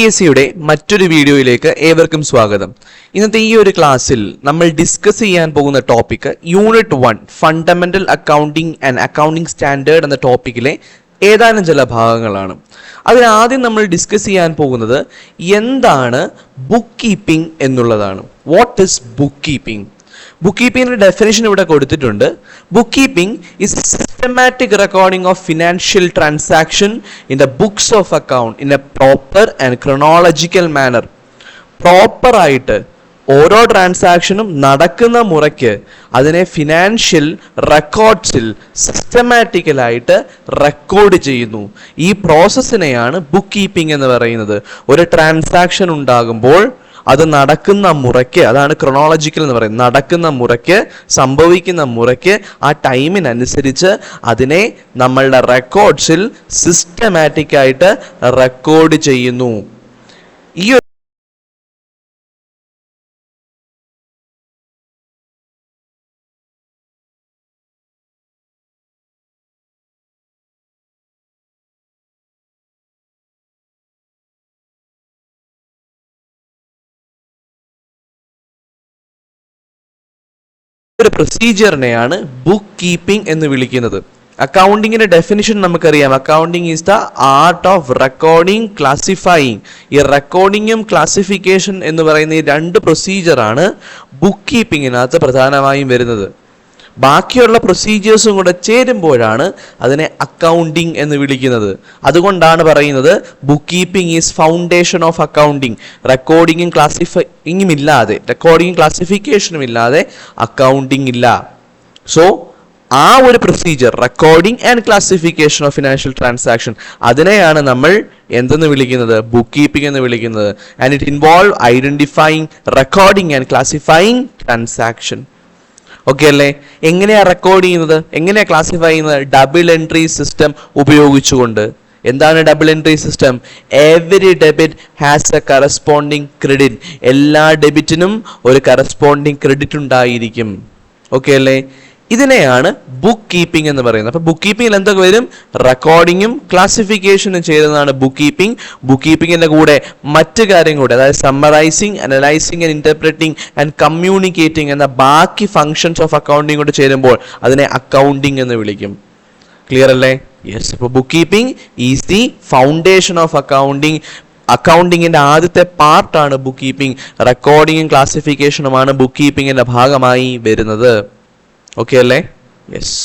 P S സിയുടെ മറ്റൊരു വീഡിയോയിലേക്ക് ഏവർക്കും സ്വാഗതം. ഇന്നത്തെ ഈ ഒരു ക്ലാസ്സിൽ നമ്മൾ ഡിസ്കസ് ചെയ്യാൻ പോകുന്ന topic unit one fundamental accounting and accounting standard എന്ന ടോപ്പിക്കിലെ ഏതാനും ചില ഭാഗങ്ങളാണ്. അതിനാദ്യം നമ്മൾ ഡിസ്കസ് ചെയ്യാൻ പോകുന്നത് എന്താണ് ബുക്ക് കീപ്പിംഗ് എന്നുള്ളതാണ്. വാട്ട് ഇസ് ബുക്ക് കീപ്പിംഗ് ബുക്ക് കീപ്പിംഗിന്റെ ഡെഫിനേഷൻ ഇവിടെ കൊടുത്തിട്ടുണ്ട്. Bookkeeping is systematic recording of financial transaction in the books of account in a proper and chronological manner പ്രോപ്പറായിട്ട് ഓരോ ട്രാൻസാക്ഷനും നടക്കുന്ന മുറയ്ക്ക് അതിനെ ഫിനാൻഷ്യൽ റെക്കോർഡ്സിൽ സിസ്റ്റമാറ്റിക്കലായിട്ട് റെക്കോർഡ് ചെയ്യുന്നു. ഈ പ്രോസസ്സിനെയാണ് ബുക്ക് കീപ്പിംഗ് എന്ന് പറയുന്നത്. ഒരു ട്രാൻസാക്ഷൻ ഉണ്ടാകുമ്പോൾ അത് നടക്കുന്ന മുറയ്ക്ക് അതാണ് ക്രൊണോളജിക്കൽ എന്ന് പറയുന്നത് നടക്കുന്ന മുറയ്ക്ക് സംഭവിക്കുന്ന മുറയ്ക്ക് ആ ടൈമിനനുസരിച്ച് അതിനെ നമ്മളുടെ റെക്കോർഡ്സിൽ സിസ്റ്റമാറ്റിക് ആയിട്ട് റെക്കോർഡ് ചെയ്യുന്നു. ഈ ഒരു പ്രൊസീജിയറിനെയാണ് ബുക്ക് കീപ്പിംഗ് എന്ന് വിളിക്കുന്നത്. അക്കൗണ്ടിങ്ങിന്റെ ഡെഫിനിഷൻ നമുക്കറിയാം. Accounting is the art of recording classifying ഈ റെക്കോർഡിങ്ങും ക്ലാസിഫിക്കേഷൻ എന്ന് പറയുന്ന ഈ രണ്ട് പ്രൊസീജിയറാണ് ബുക്ക് കീപ്പിങ്ങിനകത്ത് പ്രധാനമായും വരുന്നത്. ബാക്കിയുള്ള പ്രൊസീജിയേഴ്സും കൂടെ ചേരുമ്പോഴാണ് അതിനെ അക്കൗണ്ടിങ് എന്ന് വിളിക്കുന്നത്. അതുകൊണ്ടാണ് പറയുന്നത് bookkeeping is foundation of accounting റെക്കോർഡിങ്ങും ക്ലാസിഫൈയിങ്ങും ഇല്ലാതെ റെക്കോർഡിങ്ങും ക്ലാസിഫിക്കേഷനും ഇല്ലാതെ അക്കൗണ്ടിങ് ഇല്ല. സോ ആ ഒരു procedure recording and classification of financial transaction അതിനെയാണ് നമ്മൾ എന്തെന്ന് വിളിക്കുന്നത്? ബുക്ക് കീപ്പിംഗ് എന്ന് വിളിക്കുന്നത്. And it involve identifying recording and classifying transaction okay അല്ലേ? എങ്ങനെയാ റെക്കോർഡ് ചെയ്യുന്നത്? എങ്ങനെയാ ക്ലാസിഫൈ ചെയ്യുന്നത്? ഡബിൾ എൻട്രി സിസ്റ്റം ഉപയോഗിച്ചുകൊണ്ട്. എന്താണ് double entry system every debit has a corresponding credit എല്ലാ ഡെബിറ്റിനും ഒരു കറസ്പോണ്ടിങ് ക്രെഡിറ്റ് ഉണ്ടായിരിക്കും. ഓക്കെ അല്ലേ? ഇതിനെയാണ് ബുക്ക് കീപ്പിംഗ് എന്ന് പറയുന്നത്. അപ്പൊ ബുക്ക് കീപ്പിംഗിൽ എന്തൊക്കെ വരും? റെക്കോർഡിങ്ങും ക്ലാസിഫിക്കേഷനും ചെയ്യുന്നതാണ് ബുക്ക് കീപ്പിംഗ് ബുക്ക് കീപ്പിംഗിന്റെ കൂടെ മറ്റു കാര്യം കൂടെ അതായത് summarising analysing and interpreting and communicating എന്ന ബാക്കി ഫങ്ഷൻസ് ഓഫ് അക്കൗണ്ടിംഗ് കൂടെ ചേരുമ്പോൾ അതിനെ അക്കൗണ്ടിംഗ് എന്ന് വിളിക്കും. ക്ലിയർ അല്ലേ? യെസ് അപ്പോൾ bookkeeping is the foundation of accounting അക്കൗണ്ടിങ്ങിന്റെ ആദ്യത്തെ പാർട്ടാണ് ബുക്ക് കീപ്പിംഗ് റെക്കോർഡിങ്ങും ക്ലാസിഫിക്കേഷനുമാണ് ബുക്ക് കീപ്പിംഗിന്റെ ഭാഗമായി വരുന്നത്. ഓക്കെ അല്ലേ യെസ്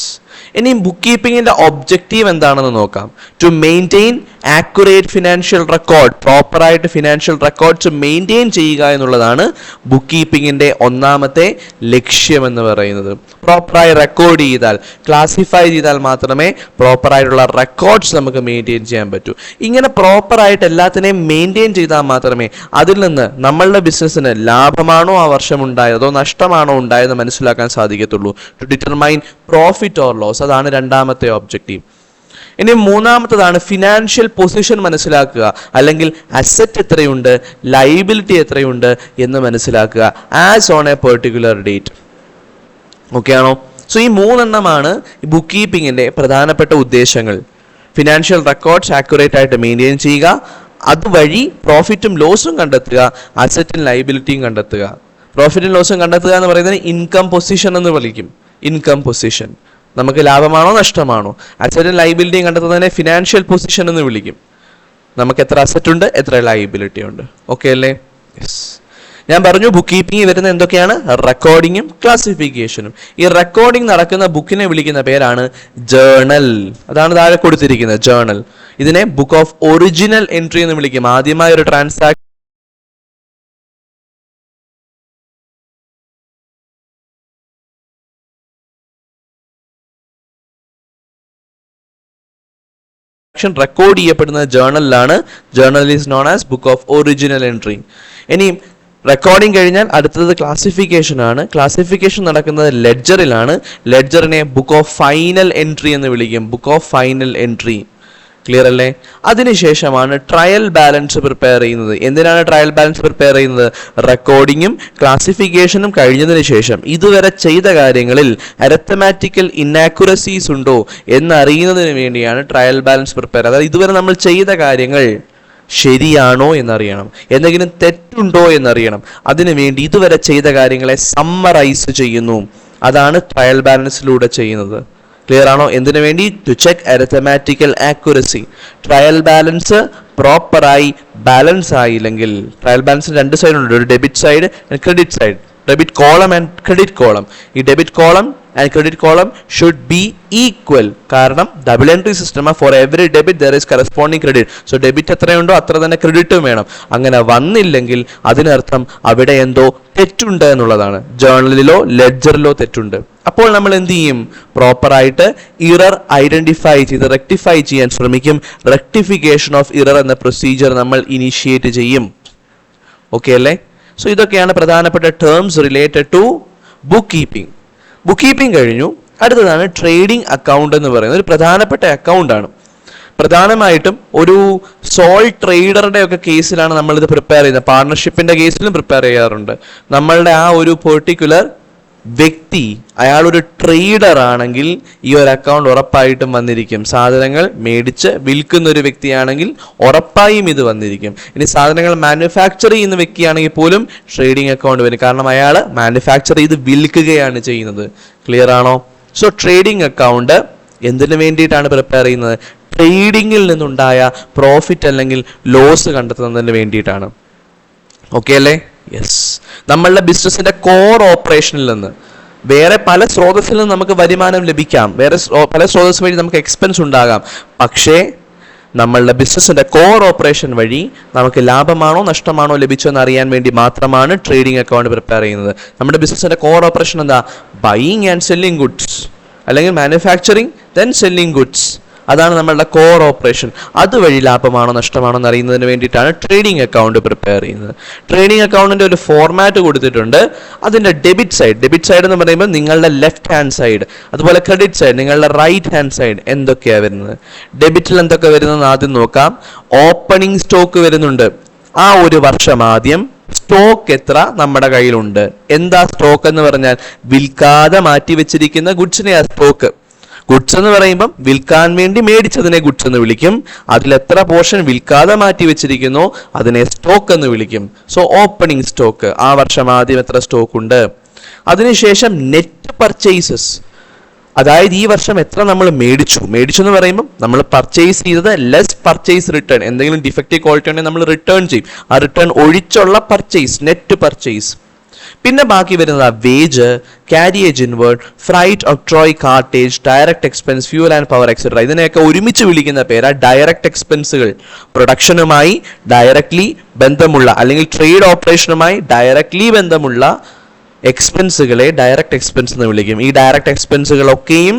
ഇനി ബുക്ക് കീപ്പിംഗിന്റെ ഒബ്ജക്റ്റീവ് എന്താണെന്ന് നോക്കാം. To maintain accurate financial record പ്രോപ്പറായിട്ട് ഫിനാൻഷ്യൽ റെക്കോർഡ്സ് മെയിന്റെയിൻ ചെയ്യുക എന്നുള്ളതാണ് ബുക്ക് കീപ്പിംഗിന്റെ ഒന്നാമത്തെ ലക്ഷ്യം എന്ന് പറയുന്നത് പ്രോപ്പറായി റെക്കോർഡ് ചെയ്താൽ ക്ലാസിഫൈ ചെയ്താൽ മാത്രമേ പ്രോപ്പറായിട്ടുള്ള റെക്കോർഡ്സ് നമുക്ക് മെയിന്റെയിൻ ചെയ്യാൻ പറ്റൂ. ഇങ്ങനെ പ്രോപ്പറായിട്ട് എല്ലാത്തിനെയും മെയിന്റെയിൻ ചെയ്താൽ മാത്രമേ അതിൽ നിന്ന് നമ്മളുടെ ബിസിനസ്സിന് ലാഭമാണോ ആ വർഷം ഉണ്ടായത് അതോ നഷ്ടമാണോ ഉണ്ടായതെന്ന് മനസ്സിലാക്കാൻ സാധിക്കത്തുള്ളൂ. To determine profit or loss അതാണ് രണ്ടാമത്തെ ഒബ്ജക്റ്റീവ് ഇനി മൂന്നാമത്തതാണ് ഫിനാൻഷ്യൽ പൊസിഷൻ മനസ്സിലാക്കുക. അല്ലെങ്കിൽ അസറ്റ് എത്രയുണ്ട് ലൈബിലിറ്റി എത്രയുണ്ട് എന്ന് മനസ്സിലാക്കുക. As on a particular date okay ആണോ? സോ ഈ മൂന്നെണ്ണമാണ് ബുക്ക് കീപ്പിങ്ങിന്റെ പ്രധാനപ്പെട്ട ഉദ്ദേശങ്ങൾ. ഫിനാൻഷ്യൽ റെക്കോർഡ്സ് ആക്യുറേറ്റ് ആയിട്ട് മെയിന്റെയിൻ ചെയ്യുക. അതുവഴി പ്രോഫിറ്റും ലോസും കണ്ടെത്തുക. അസറ്റും ലൈബിലിറ്റിയും കണ്ടെത്തുക. പ്രോഫിറ്റും ലോസും കണ്ടെത്തുക എന്ന് പറയുന്നത് ഇൻകം പൊസിഷൻ എന്ന് വിളിക്കും. ഇൻകം പൊസിഷൻ നമുക്ക് ലാഭമാണോ നഷ്ടമാണോ? അസറ്റും ലൈബിലിറ്റിയും കണ്ടെത്തുന്നതിനെ ഫിനാൻഷ്യൽ പൊസിഷൻ എന്ന് വിളിക്കും. നമുക്ക് എത്ര അസറ്റ് ഉണ്ട് എത്ര ലൈബിലിറ്റി ഉണ്ട്. ഓക്കെ അല്ലേ? യെസ് ഞാൻ പറഞ്ഞു ബുക്ക് കീപ്പിംഗ് വരുന്ന എന്തൊക്കെയാണ്? റെക്കോർഡിങ്ങും ക്ലാസിഫിക്കേഷനും ഈ റെക്കോർഡിംഗ് നടക്കുന്ന ബുക്കിനെ വിളിക്കുന്ന പേരാണ് ജേണൽ അതാണ് താഴെ കൊടുത്തിരിക്കുന്നത് ജേണൽ ഇതിനെ ബുക്ക് ഓഫ് ഒറിജിനൽ എൻട്രി എന്ന് വിളിക്കും. ആദ്യമായ ഒരു ട്രാൻസാക്ഷൻ ട്രാൻസാക്ഷൻ റെക്കോർഡ് ചെയ്യപ്പെടുന്ന ജേർണലിലാണ് journal is known as book of original entry ഇനിയും റെക്കോർഡിംഗ് കഴിഞ്ഞാൽ അടുത്തത് ക്ലാസിഫിക്കേഷൻ ആണ്. ക്ലാസിഫിക്കേഷൻ നടക്കുന്നത് ലെഡ്ജറിലാണ് ലെഡ്ജറിനെ ബുക്ക് ഓഫ് ഫൈനൽ എൻട്രി എന്ന് വിളിക്കും. Book of final entry clear അല്ലേ? അതിനുശേഷമാണ് ട്രയൽ ബാലൻസ് പ്രിപ്പയർ ചെയ്യുന്നത്. എന്തിനാണ് ട്രയൽ ബാലൻസ് പ്രിപ്പയർ ചെയ്യുന്നത്? റെക്കോർഡിങ്ങും ക്ലാസിഫിക്കേഷനും കഴിഞ്ഞതിന് ശേഷം ഇതുവരെ ചെയ്ത കാര്യങ്ങളിൽ അരത്തമാറ്റിക്കൽ ഇന്നാക്യുറസീസ് ഉണ്ടോ എന്നറിയുന്നതിന് വേണ്ടിയാണ് ട്രയൽ ബാലൻസ് പ്രിപ്പയർ അതായത് ഇതുവരെ നമ്മൾ ചെയ്ത കാര്യങ്ങൾ ശരിയാണോ എന്നറിയണം. എന്തെങ്കിലും തെറ്റുണ്ടോ എന്നറിയണം. അതിനു വേണ്ടി ഇതുവരെ ചെയ്ത കാര്യങ്ങളെ സമ്മറൈസ് ചെയ്യുന്നു. അതാണ് ട്രയൽ ബാലൻസിലൂടെ ചെയ്യുന്നത്. ക്ലിയർ ആണോ? എന്തിനു വേണ്ടി? To check arithmetical accuracy trial balance പ്രോപ്പറായി balance ആയില്ലെങ്കിൽ ട്രയൽ ബാലൻസ് രണ്ട് സൈഡ് ഉണ്ട്. ഒരു debit side and credit side debit column and credit column ഈ debit column and credit column should be equal കാരണം ഡബിൾ എൻട്രി സിസ്റ്റമാണ് for every debit there is corresponding credit so debit എത്രയുണ്ടോ അത്ര തന്നെ ക്രെഡിറ്റും വേണം. അങ്ങനെ വന്നില്ലെങ്കിൽ അതിനർത്ഥം അവിടെ എന്തോ തെറ്റുണ്ട് എന്നുള്ളതാണ്. ജേർണലിലോ ലെഡ്ജറിലോ തെറ്റുണ്ട്. അപ്പോൾ നമ്മൾ എന്ത് ചെയ്യും? പ്രോപ്പറായിട്ട് ഇറർ ഐഡന്റിഫൈ ചെയ്ത് റെക്ടിഫൈ ചെയ്യാൻ ശ്രമിക്കും. റെക്ടിഫിക്കേഷൻ ഓഫ് ഇറർ എന്ന പ്രൊസീജിയർ നമ്മൾ ഇനീഷ്യേറ്റ് ചെയ്യും. ഓക്കെ അല്ലേ? സോ ഇതൊക്കെയാണ് പ്രധാനപ്പെട്ട terms related to bookkeeping bookkeeping കഴിഞ്ഞു. അടുത്തതാണ് ട്രേഡിംഗ് അക്കൗണ്ട് എന്ന് പറയുന്നത്. ഒരു പ്രധാനപ്പെട്ട അക്കൗണ്ടാണ് പ്രധാനമായിട്ടും ഒരു സോൾ ട്രേഡറുടെ ഒക്കെ കേസിലാണ് നമ്മളിത് പ്രിപ്പയർ ചെയ്യുന്നത്. പാർട്ണർഷിപ്പിന്റെ കേസിലും പ്രിപ്പയർ ചെയ്യാറുണ്ട്. നമ്മളുടെ ആ ഒരു പെർട്ടിക്കുലർ വ്യക്തി അയാളൊരു ട്രേഡർ ആണെങ്കിൽ ഈ ഒരു അക്കൗണ്ട് ഉറപ്പായിട്ടും വന്നിരിക്കും. സാധനങ്ങൾ മേടിച്ച് വിൽക്കുന്ന ഒരു വ്യക്തിയാണെങ്കിൽ ഉറപ്പായും ഇത് വന്നിരിക്കും. ഇനി സാധനങ്ങൾ മാനുഫാക്ചർ ചെയ്യുന്ന വ്യക്തിയാണെങ്കിൽ പോലും ട്രേഡിംഗ് അക്കൗണ്ട് വരും. കാരണം അയാൾ മാനുഫാക്ചർ ചെയ്ത് വിൽക്കുകയാണ് ചെയ്യുന്നത്. ക്ലിയർ ആണോ? സോ ട്രേഡിംഗ് അക്കൗണ്ട് എന്തിനു വേണ്ടിയിട്ടാണ് പ്രിപ്പയർ ചെയ്യുന്നത്? ട്രേഡിങ്ങിൽ നിന്നുണ്ടായ പ്രോഫിറ്റ് അല്ലെങ്കിൽ ലോസ് കണ്ടെത്തുന്നതിന് വേണ്ടിയിട്ടാണ്. ഓക്കെ അല്ലേ? യെസ് നമ്മളുടെ ബിസിനസിന്റെ കോർ ഓപ്പറേഷനിൽ നിന്ന് വേറെ പല സ്രോതസ്സിൽ നിന്ന് നമുക്ക് വരുമാനം ലഭിക്കാം. വേറെ പല സ്രോതസ് വഴി നമുക്ക് എക്സ്പെൻസ് ഉണ്ടാകാം. പക്ഷേ നമ്മളുടെ ബിസിനസിന്റെ കോർ ഓപ്പറേഷൻ വഴി നമുക്ക് ലാഭമാണോ നഷ്ടമാണോ ലഭിച്ചോ എന്ന് അറിയാൻ വേണ്ടി മാത്രമാണ് ട്രേഡിംഗ് അക്കൗണ്ട് പ്രിപ്പയർ ചെയ്യുന്നത്. നമ്മുടെ ബിസിനസിന്റെ കോർ ഓപ്പറേഷൻ എന്താ? ബൈയിങ് ആൻഡ് സെല്ലിംഗ് ഗുഡ്സ് അല്ലെങ്കിൽ മാനുഫാക്ചറിങ് ദെൻ സെല്ലിംഗ് ഗുഡ്സ് അതാണ് നമ്മളുടെ കോർ ഓപ്പറേഷൻ അതുവഴി ലാഭമാണോ നഷ്ടമാണോ എന്ന് അറിയുന്നതിന് വേണ്ടിയിട്ടാണ് ട്രേഡിംഗ് അക്കൗണ്ട് പ്രിപ്പയർ ചെയ്യുന്നത്. ട്രേഡിംഗ് അക്കൗണ്ടിന്റെ ഒരു ഫോർമാറ്റ് കൊടുത്തിട്ടുണ്ട്. അതിന്റെ ഡെബിറ്റ് സൈഡ് ഡെബിറ്റ് സൈഡ് എന്ന് പറയുമ്പോൾ നിങ്ങളുടെ ലെഫ്റ്റ് ഹാൻഡ് സൈഡ് അതുപോലെ ക്രെഡിറ്റ് സൈഡ് നിങ്ങളുടെ റൈറ്റ് ഹാൻഡ് സൈഡ് എന്തൊക്കെയാണ് വരുന്നത്? ഡെബിറ്റിൽ എന്തൊക്കെ വരുന്നതെന്ന് ആദ്യം നോക്കാം. ഓപ്പണിംഗ് സ്റ്റോക്ക് വരുന്നുണ്ട്. ആ ഒരു വർഷം ആദ്യം സ്റ്റോക്ക് എത്ര നമ്മുടെ കയ്യിലുണ്ട്? എന്താ സ്റ്റോക്ക് എന്ന് പറഞ്ഞാൽ വിൽക്കാതെ മാറ്റി വെച്ചിരിക്കുന്ന ഗുഡ്സിനെയാ സ്റ്റോക്ക് ഗുഡ്സ് എന്ന് പറയുമ്പം വിൽക്കാൻ വേണ്ടി മേടിച്ചതിനെ ഗുഡ്സ് എന്ന് വിളിക്കും. അതിൽ എത്ര പോർഷൻ വിൽക്കാതെ മാറ്റി വെച്ചിരിക്കുന്നു അതിനെ സ്റ്റോക്ക് എന്ന് വിളിക്കും. സോ ഓപ്പണിംഗ് സ്റ്റോക്ക് ആ വർഷം ആദ്യം എത്ര സ്റ്റോക്ക് ഉണ്ട്? അതിനുശേഷം നെറ്റ് പർച്ചേസസ് അതായത് ഈ വർഷം എത്ര നമ്മൾ മേടിച്ചു? മേടിച്ചു എന്ന് പറയുമ്പോൾ നമ്മൾ പർച്ചേസ് ചെയ്തത് ലെസ് പർച്ചേസ് റിട്ടേൺ എന്തെങ്കിലും ഡിഫക്റ്റീവ് ക്വാളിറ്റി ഉണ്ടെങ്കിൽ നമ്മൾ റിട്ടേൺ ചെയ്യും. ആ റിട്ടേൺ ഒഴിച്ചുള്ള പർച്ചേസ് നെറ്റ് പർച്ചേസ് പിന്നെ ബാക്കി വരുന്നത് wage carriage inward freight octroi cartage direct expense fuel and power etcetera ഇതിനെയൊക്കെ ഒരുമിച്ച് വിളിക്കുന്ന പേരാ ഡയറക്റ്റ് എക്സ്പെൻസുകൾ പ്രൊഡക്ഷനുമായി ഡയറക്ട്ലി ബന്ധമുള്ള അല്ലെങ്കിൽ ട്രേഡ് ഓപ്പറേഷനുമായി ഡയറക്ട്ലി ബന്ധമുള്ള എക്സ്പെൻസുകളെ ഡയറക്റ്റ് എക്സ്പെൻസ് എന്ന് വിളിക്കും. ഈ ഡയറക്റ്റ് എക്സ്പെൻസുകളൊക്കെയും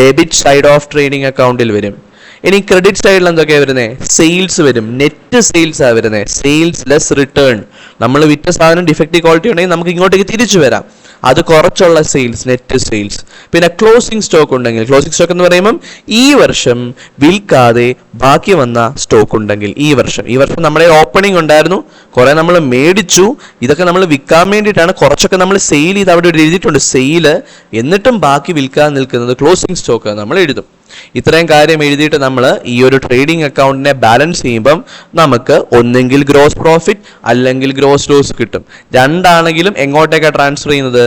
ഡെബിറ്റ് സൈഡ് ഓഫ് ട്രേഡിംഗ് അക്കൗണ്ടിൽ വരും. ഇനി ക്രെഡിറ്റ് സൈഡിൽ എന്തൊക്കെയാണ് വരുന്നത് സെയിൽസ് വരും. നെറ്റ് സെയിൽസ് ആണ് വരുന്നത് സെയിൽസ് ലെസ് റിട്ടേൺ നമ്മൾ വിറ്റ സാധനം ഡിഫക്റ്റീവ് ക്വാളിറ്റി ഉണ്ടെങ്കിൽ നമുക്ക് ഇങ്ങോട്ടേക്ക് തിരിച്ചു വരാം. അത് കുറച്ചുള്ള സെയിൽസ് നെറ്റ് സെയിൽസ് പിന്നെ ക്ലോസിംഗ് സ്റ്റോക്ക് ഉണ്ടെങ്കിൽ ക്ലോസിംഗ് സ്റ്റോക്ക് എന്ന് പറയുമ്പം ഈ വർഷം വിൽക്കാതെ ബാക്കി വന്ന സ്റ്റോക്ക് ഉണ്ടെങ്കിൽ ഈ വർഷം. ഈ വർഷം നമ്മുടെ ഓപ്പണിംഗ് ഉണ്ടായിരുന്നു. കുറെ നമ്മൾ മേടിച്ചു. ഇതൊക്കെ നമ്മൾ വിൽക്കാൻ വേണ്ടിയിട്ടാണ്. കുറച്ചൊക്കെ നമ്മൾ സെയിൽ ചെയ്ത് അവിടെ എഴുതിയിട്ടുണ്ട്. സെയിൽ എന്നിട്ടും ബാക്കി വിൽക്കാൻ നിൽക്കുന്നത് ക്ലോസിംഗ് സ്റ്റോക്ക് നമ്മൾ എഴുതും. ഇത്രയും കാര്യം എഴുതിയിട്ട് നമ്മൾ ഈ ഒരു ട്രേഡിംഗ് അക്കൗണ്ടിനെ ബാലൻസ് ചെയ്യുമ്പം നമുക്ക് ഒന്നെങ്കിൽ ഗ്രോസ് പ്രോഫിറ്റ് അല്ലെങ്കിൽ ഗ്രോസ് ലോസ് കിട്ടും. രണ്ടാണെങ്കിലും എങ്ങോട്ടേക്കാണ് ട്രാൻസ്ഫർ ചെയ്യുന്നത്?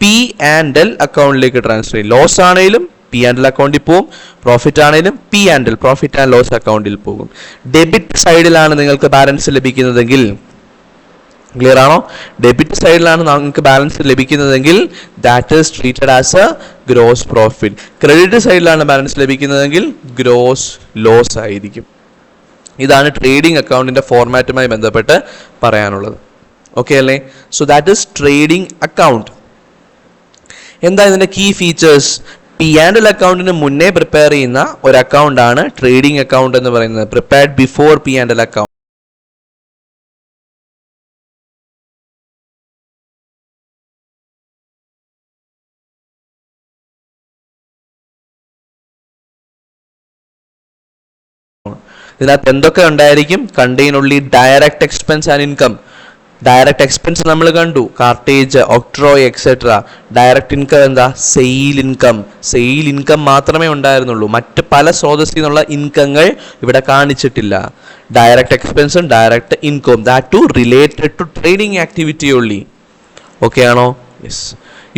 പി ആൻഡ് എൽ അക്കൗണ്ടിലേക്ക് ട്രാൻസ്ഫർ ചെയ്യും. ലോസ് ആണെങ്കിലും പി ആൻഡ് എൽ അക്കൗണ്ടിൽ പോകും പ്രോഫിറ്റ് ആണെങ്കിലും P and L profit and loss അക്കൗണ്ടിൽ പോകും. ഡെബിറ്റ് സൈഡിലാണ് നിങ്ങൾക്ക് ബാലൻസ് ലഭിക്കുന്നതെങ്കിൽ ക്ലിയർ ആണോ? ഡെബിറ്റ് സൈഡിലാണ് നമുക്ക് balance ലഭിക്കുന്നതെങ്കിൽ that is treated as a gross profit credit സൈഡിലാണ് ബാലൻസ് ലഭിക്കുന്നതെങ്കിൽ ഗ്രോസ് ലോസ് ആയിരിക്കും. ഇതാണ് ട്രേഡിംഗ് അക്കൗണ്ടിന്റെ ഫോർമാറ്റുമായി ബന്ധപ്പെട്ട് പറയാനുള്ളത്. ഓക്കെ അല്ലേ? So that is trading account എന്താ ഇതിന്റെ key features P and L അക്കൗണ്ടിന് മുന്നേ പ്രിപ്പയർ ചെയ്യുന്ന ഒരു അക്കൗണ്ടാണ് ട്രേഡിംഗ് അക്കൗണ്ട് എന്ന് പറയുന്നത്. Prepared before P and L account ഇതിനകത്ത് എന്തൊക്കെ ഉണ്ടായിരിക്കും? Contain only direct expense and income direct expense നമ്മൾ കണ്ടു. Cartage octroi etcetera direct income എന്താ? സെയിൽ ഇൻകം സെയിൽ ഇൻകം മാത്രമേ ഉണ്ടായിരുന്നുള്ളൂ. മറ്റ് പല സ്രോതസ്സിൽ നിന്നുള്ള ഇൻകങ്ങൾ ഇവിടെ കാണിച്ചിട്ടില്ല. Direct എക്സ്പെൻസും direct income that to related to trading activity only okay ആണോ? യെസ്